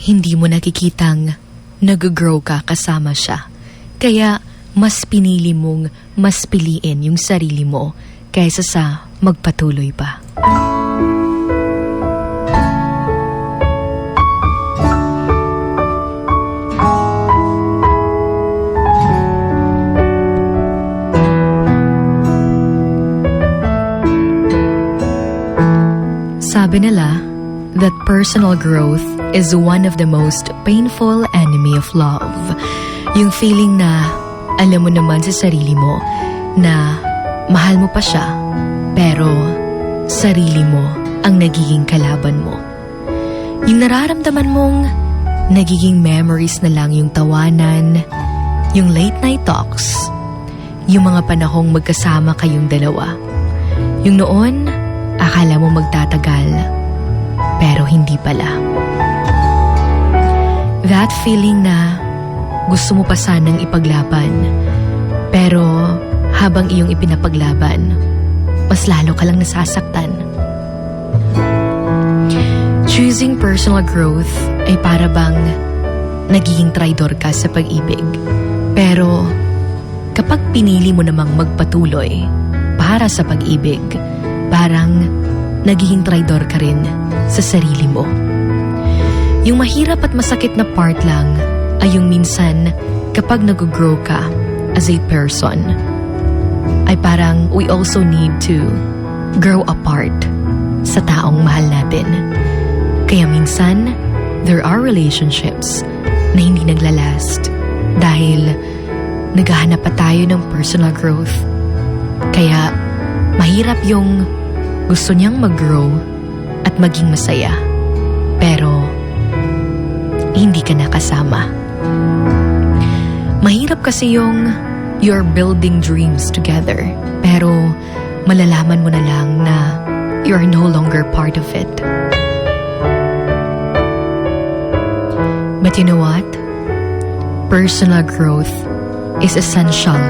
hindi mo nakikitang nag-grow ka kasama siya. Kaya mas pinili mong mas piliin yung sarili mo kaysa sa magpatuloy pa. Sabi nila that personal growth is one of the most painful enemy of love. Yung feeling na alam mo naman sa sarili mo na mahal mo pa siya, pero sarili mo ang nagiging kalaban mo. Yung nararamdaman mong nagiging memories na lang yung tawanan, yung late night talks, yung mga panahong magkasama kayong dalawa. Yung noon, akala mo magtatagal, pero hindi pala. That feeling na gusto mo pa sanang ipaglaban, pero habang iyong ipinapaglaban, mas lalo ka lang nasasaktan. Choosing personal growth ay para bang nagiging traidor ka sa pag-ibig. Pero kapag pinili mo namang magpatuloy para sa pag-ibig, parang nagiging traidor ka rin sa sarili mo. Yung mahirap at masakit na part lang ay yung minsan kapag nag-grow ka as a person, ay parang we also need to grow apart sa taong mahal natin. Kaya minsan, there are relationships na hindi naglalast dahil naghahanap pa tayo ng personal growth. Kaya mahirap yung gusto niyang mag-grow at maging masaya. Pero hindi ka nakasama. Mahirap kasi yung you're building dreams together pero malalaman mo na lang na you're no longer part of it. But you know what? Personal growth is essential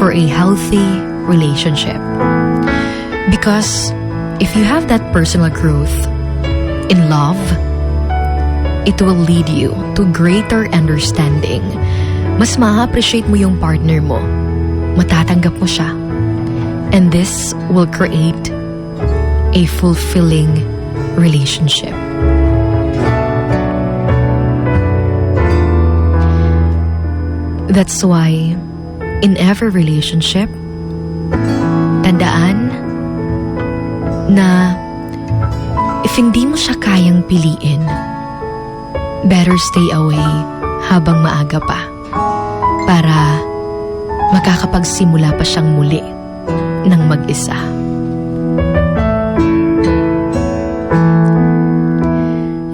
for a healthy relationship. Because if you have that personal growth in love, it will lead you to greater understanding. Mas ma-appreciate mo yung partner mo. Matatanggap mo siya. And this will create a fulfilling relationship. That's why, in every relationship, tandaan na if hindi mo siya kayang piliin, better stay away habang maaga pa para makakapagsimula pa siyang muli ng mag-isa.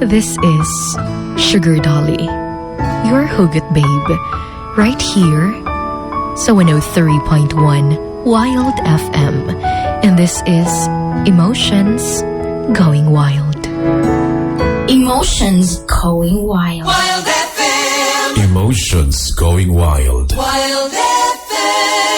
This is Sugar Dolly, your Hugot Babe, right here sa 103.1 Wild FM. And this is Emotions Going Wild. Emotions going wild. Wild FM. Emotions going wild. Wild FM.